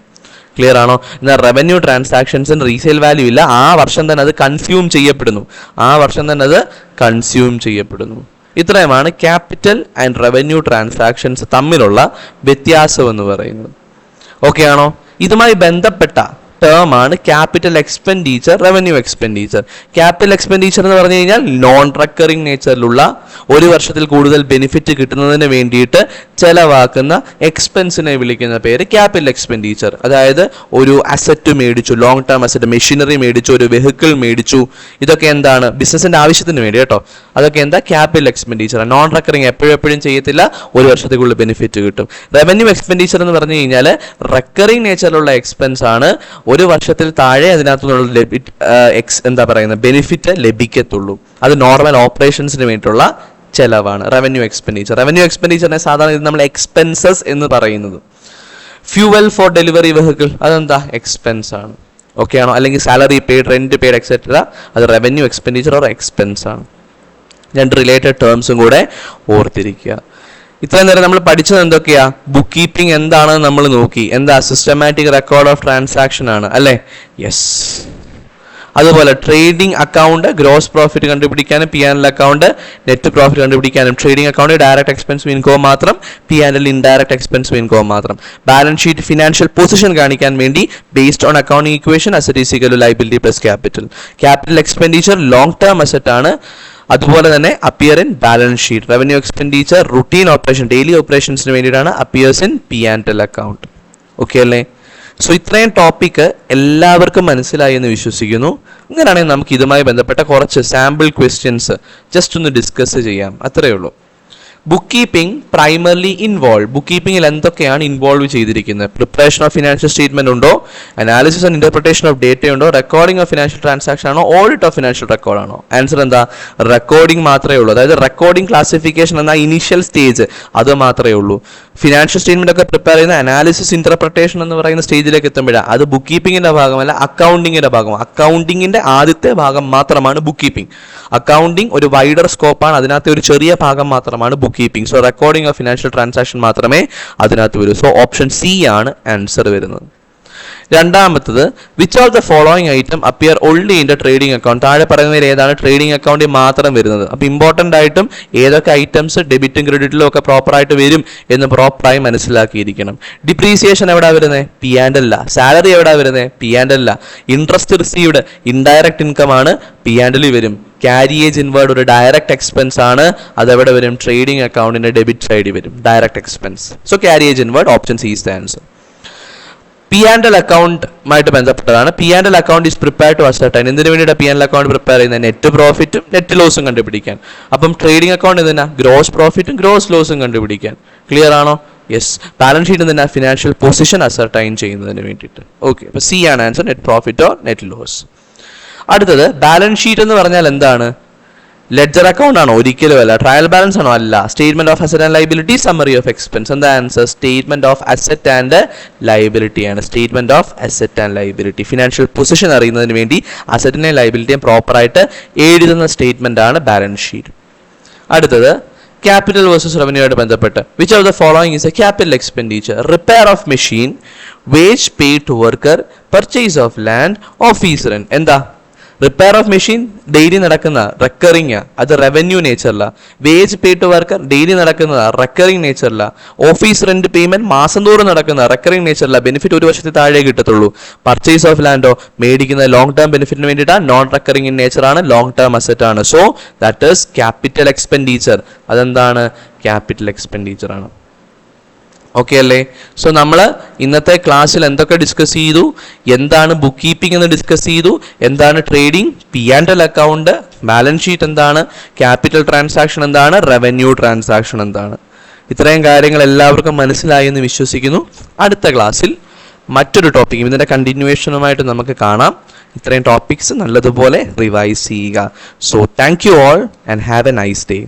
ക്ലിയർ ആണോ? എന്നാൽ റവന്യൂ ട്രാൻസാക്ഷൻസിന് റീസെയിൽ വാല്യൂ ഇല്ല. ആ വർഷം തന്നെ അത് കൺസ്യൂം ചെയ്യപ്പെടുന്നു. ആ വർഷം തന്നെ അത് കൺസ്യൂം ചെയ്യപ്പെടുന്നു. ഇത്രയുമാണ് ക്യാപിറ്റൽ ആൻഡ് റവന്യൂ ട്രാൻസാക്ഷൻസ് തമ്മിലുള്ള വ്യത്യാസം എന്ന് പറയുന്നത്. ഓക്കെ ആണോ? ഇതുമായി ബന്ധപ്പെട്ട ടേം ആണ് capital expenditure revenue expenditure capital expenditure എന്ന് പറഞ്ഞു കഴിഞ്ഞാൽ നോൺ റെക്കറിംഗ് നേച്ചറിലുള്ള ഒരു വർഷത്തിൽ കൂടുതൽ ബെനിഫിറ്റ് കിട്ടുന്നതിന് വേണ്ടിയിട്ട് ചെലവാക്കുന്ന എക്സ്പെൻസിനെ വിളിക്കുന്ന പേര് ക്യാപിറ്റൽ എക്സ്പെൻഡിച്ചർ അതായത് ഒരു അസറ്റ് മേടിച്ചു ലോങ് ടേം അസറ്റ് മെഷീനറി മേടിച്ചു ഒരു വെഹിക്കിൾ മേടിച്ചു. ഇതൊക്കെ എന്താണ്? ബിസിനസിന്റെ ആവശ്യത്തിന് വേണ്ടി കേട്ടോ. അതൊക്കെ എന്താ? ക്യാപിറ്റൽ എക്സ്പെൻഡിച്ചർ നോൺ റെക്കറിംഗ് എപ്പോഴും എപ്പോഴും ചെയ്യത്തില്ല ഒരു വർഷത്തേക്കുള്ള ബെനിഫിറ്റ് കിട്ടും. റവന്യൂ എക്സ്പെൻഡിച്ചർ എന്ന് പറഞ്ഞു കഴിഞ്ഞാൽ റെക്കറിംഗ് നേച്ചറിലുള്ള എക്സ്പെൻസ് ആണ് ഒരു വർഷത്തിൽ താഴെ അതിനകത്തുനിന്നുള്ള ഡെബിറ്റ് എക്സ് എന്താ പറയുന്നത് ബെനിഫിറ്റ് ലഭിക്കത്തുള്ളൂ. അത് നോർമൽ ഓപ്പറേഷൻസിന് വേണ്ടിയിട്ടുള്ള ചെലവാണ്. റവന്യൂ എക്സ്പെൻഡിച്ചർ റവന്യൂ എക്സ്പെൻഡിച്ചറിനെ സാധാരണ ഇത് നമ്മൾ എക്സ്പെൻസസ് എന്ന് പറയുന്നത്. ഫ്യൂവൽ ഫോർ ഡെലിവറി വെഹിക്കിൾ അതെന്താ? എക്സ്പെൻസ് ആണ്. ഓക്കെ ആണോ? അല്ലെങ്കിൽ salary paid rent paid etcetera അത് റവന്യൂ എക്സ്പെൻഡിച്ചർ ഓർ എക്സ്പെൻസ് ആണ്. രണ്ട് റിലേറ്റഡ് ടേംസും കൂടെ ഓർത്തിരിക്കുക. ഇത്രയും നേരം നമ്മൾ പഠിച്ചത് എന്തൊക്കെയാ? ബുക്ക് കീപ്പിംഗ് എന്താണെന്ന് നമ്മൾ നോക്കി. എന്താ? സിസ്റ്റമാറ്റിക് റെക്കോർഡ് ഓഫ് ട്രാൻസാക്ഷൻ ആണ്. അല്ലെ? യെസ് അതുപോലെ ട്രേഡിംഗ് അക്കൗണ്ട് ഗ്രോസ് പ്രോഫിറ്റ് കണ്ടുപിടിക്കാനും P and L account net profit കണ്ടുപിടിക്കാനും trading account direct expense income മാത്രം P and L indirect expense income മാത്രം. ബാലൻസ് ഷീറ്റ് ഫിനാൻഷ്യൽ പൊസിഷൻ കാണിക്കാൻ വേണ്ടി based on accounting equation asset is equal liability plus capital capital expenditure long term asset ആണ്. അതുപോലെ തന്നെ appear in balance sheet revenue expenditure routine operation daily ഓപ്പറേഷൻസിന് വേണ്ടിയിട്ടാണ് appears in P and L account okay അല്ലേ? So ഇത്രയും topic എല്ലാവർക്കും മനസ്സിലായി എന്ന് വിശ്വസിക്കുന്നു. അങ്ങനെയാണെങ്കിൽ നമുക്ക് ഇതുമായി ബന്ധപ്പെട്ട കുറച്ച് സാമ്പിൾ ക്വസ്റ്റ്യൻസ് ജസ്റ്റ് ഒന്ന് ഡിസ്കസ് ചെയ്യാം. അത്രയേ ഉള്ളൂ. Book keeping primarily involve book കീപ്പിംഗിൽ എന്തൊക്കെയാണ് ഇൻവോൾവ് ചെയ്തിരിക്കുന്നത്? പ്രിപ്പറേഷൻ ഓഫ് ഫിനാൻഷ്യൽ സ്റ്റേറ്റ്മെന്റ് ഉണ്ടോ? Analysis and interpretation of data ഉണ്ടോ? റെക്കോർഡിംഗ് ഓഫ് ഫിനാൻഷ്യൽ ട്രാൻസാക്ഷൻ ആണോ? ഓഡിറ്റ് ഓഫ് ഫിനാൻഷ്യൽ റെക്കോർഡ് ആണോ? ആൻസർ എന്താ? റെക്കോർഡിംഗ് മാത്രമേ ഉള്ളൂ. അതായത് റെക്കോർഡിംഗ് ക്ലാസിഫിക്കേഷൻ എന്ന ഇനീഷ്യൽ സ്റ്റേജ് അത് മാത്രമേ ഉള്ളൂ. ഫിനാൻഷ്യൽ സ്റ്റേറ്റ്മെന്റ് ഒക്കെ പ്രിപ്പയർ ചെയ്യുന്ന അനാലിസിസ് ഇന്റർപ്രിട്ടേഷൻ എന്ന് പറയുന്ന സ്റ്റേജിലേക്ക് എത്തുമ്പോഴാണ് അത് ബുക്ക് കീപ്പിംഗിന്റെ ഭാഗമല്ല അക്കൗണ്ടിങ്ങിന്റെ ഭാഗം അക്കൗണ്ടിങ്ങിന്റെ ആദ്യത്തെ ഭാഗം മാത്രമാണ് ബുക്ക് കീപ്പിംഗ് അക്കൗണ്ടിങ് ഒരു വൈഡർ സ്കോപ്പാണ് അതിനകത്തെ ഒരു ചെറിയ ഭാഗം മാത്രമാണ് bookkeeping so recording of financial transaction മാത്രമേ അതിനകത്ത് വരൂ. സോ ഓപ്ഷൻ സി ആണ് ആൻസർ വരുന്നത്. രണ്ടാമത്തത് which of the following item appear only in the trading account താഴെ പറയുന്നതിൽ ഏതാണ് ട്രേഡിംഗ് അക്കൗണ്ടിൽ മാത്രം വരുന്നത്? അപ്പോൾ ഇമ്പോർട്ടന്റ് ആയിട്ടും ഏതൊക്കെ ഐറ്റംസ് ഡെബിറ്റും ക്രെഡിറ്റിലും ഒക്കെ പ്രോപ്പർ ആയിട്ട് വരും എന്ന് പ്രോപ്പറായി മനസ്സിലാക്കിയിരിക്കണം. ഡിപ്രീസിയേഷൻ എവിടെ വരുന്നത് പി ആൻഡ് അല്ല സാലറി എവിടെ വരുന്നത് പി ആൻഡ് അല്ല ഇൻട്രസ്റ്റ് റിസീവ്ഡ് ഇൻഡയറക്റ്റ് ഇൻകം ആണ് പി ആൻഡിൽ വരും. ക്യാരിയേജ് ഇൻവേർഡ് ഒരു ഡയറക്റ്റ് എക്സ്പെൻസ് ആണ്. അതെവിടെ വരും? ട്രേഡിംഗ് അക്കൗണ്ടിന്റെ ഡെബിറ്റ് സൈഡിൽ വരും. Direct expense so carriage inward option C the answer P and L അക്കൗണ്ടുമായിട്ട് ബന്ധപ്പെട്ടതാണ്. P and L account is prepare to ascertain എന്തിനു വേണ്ടിയിട്ട് P and L account prepare ചെയ്യുന്നത്? നെറ്റ് പ്രോഫിറ്റും നെറ്റ് ലോസും കണ്ടുപിടിക്കാൻ. അപ്പം ട്രേഡിംഗ് അക്കൗണ്ട് എന്തിനാ? ഗ്രോസ് പ്രോഫിറ്റും ഗ്രോസ് ലോസും കണ്ടുപിടിക്കാൻ. ക്ലിയർ ആണോ? യെസ് ബാലൻസ് ഷീറ്റ് എന്തിനാ? ഫിനാൻഷ്യൽ പൊസിഷൻ അസർട്ടൈൻ ചെയ്യുന്നതിന് വേണ്ടിയിട്ട്. ഓക്കെ അപ്പോൾ സി ആണ് answer net profit or net loss അടുത്തത് ബാലൻസ് ഷീറ്റ് എന്ന് പറഞ്ഞാൽ എന്താണ്? ലെഡ്ജർ അക്കൗണ്ട് ആണോ? ഒരിക്കലും അല്ല. ട്രയൽ ബാലൻസ് ആണോ? അല്ല. Statement of asset and liability summary of expense എന്താ answer statement of asset and liability ആണ്. Statement of asset and liability financial position അറിയുന്നതിന് വേണ്ടി അസറ്റിനെയും ലൈബിലിറ്റിയും പ്രോപ്പറായിട്ട് എഴുതുന്ന സ്റ്റേറ്റ്മെന്റ് ആണ് ബാലൻസ് ഷീറ്റ് അടുത്തത് ക്യാപിറ്റൽ വേഴ്സസ് റവന്യൂ ആയിട്ട് ബന്ധപ്പെട്ട്. Which of the following is a capital expenditure repair of machine wage pay to worker purchase of land office rent എന്താ? റിപ്പയർ ഓഫ് മെഷീൻ ഡെയിലി നടക്കുന്ന റെക്കറിങ് അത് revenue നേച്ചറില wage pay to worker daily നടക്കുന്നത് recurring നേച്ചറില office rent payment മാസം തോറും നടക്കുന്ന recurring നേച്ചറില benefit ഒരു വർഷത്തിൽ താഴെ കിട്ടത്തുള്ളൂ. പർച്ചേസ് ഓഫ് ലാൻഡോ മേടിക്കുന്ന ലോങ് ടേം ബെനിഫിറ്റിന് വേണ്ടിയിട്ടാണ് നോൺ റെക്കറിങ് ഇൻ നേച്ചർ ആണ് ലോങ് ടേം അസറ്റ് ആണ്. So that is capital expenditure അതെന്താണ്? ക്യാപിറ്റൽ എക്സ്പെൻഡിച്ചർ ആണ്. ഓക്കെ അല്ലേ? സോ നമ്മൾ ഇന്നത്തെ ക്ലാസ്സിൽ എന്തൊക്കെ ഡിസ്കസ് ചെയ്തു? എന്താണ് ബുക്ക് കീപ്പിംഗ് എന്ന് ഡിസ്കസ് ചെയ്തു? എന്താണ് trading P and L account balance sheet എന്താണ്? ക്യാപിറ്റൽ ട്രാൻസാക്ഷൻ എന്താണ്? റവന്യൂ ട്രാൻസാക്ഷൻ എന്താണ്? ഇത്രയും കാര്യങ്ങൾ എല്ലാവർക്കും മനസ്സിലായി എന്ന് വിശ്വസിക്കുന്നു. അടുത്ത ക്ലാസ്സിൽ മറ്റൊരു ടോപ്പിക്കും ഇതിന്റെ കണ്ടിന്യൂവേഷനുമായിട്ട് നമുക്ക് കാണാം. ഇത്രയും ടോപ്പിക്സ് നല്ലതുപോലെ റിവൈസ് ചെയ്യുക. So thank you all and have a nice day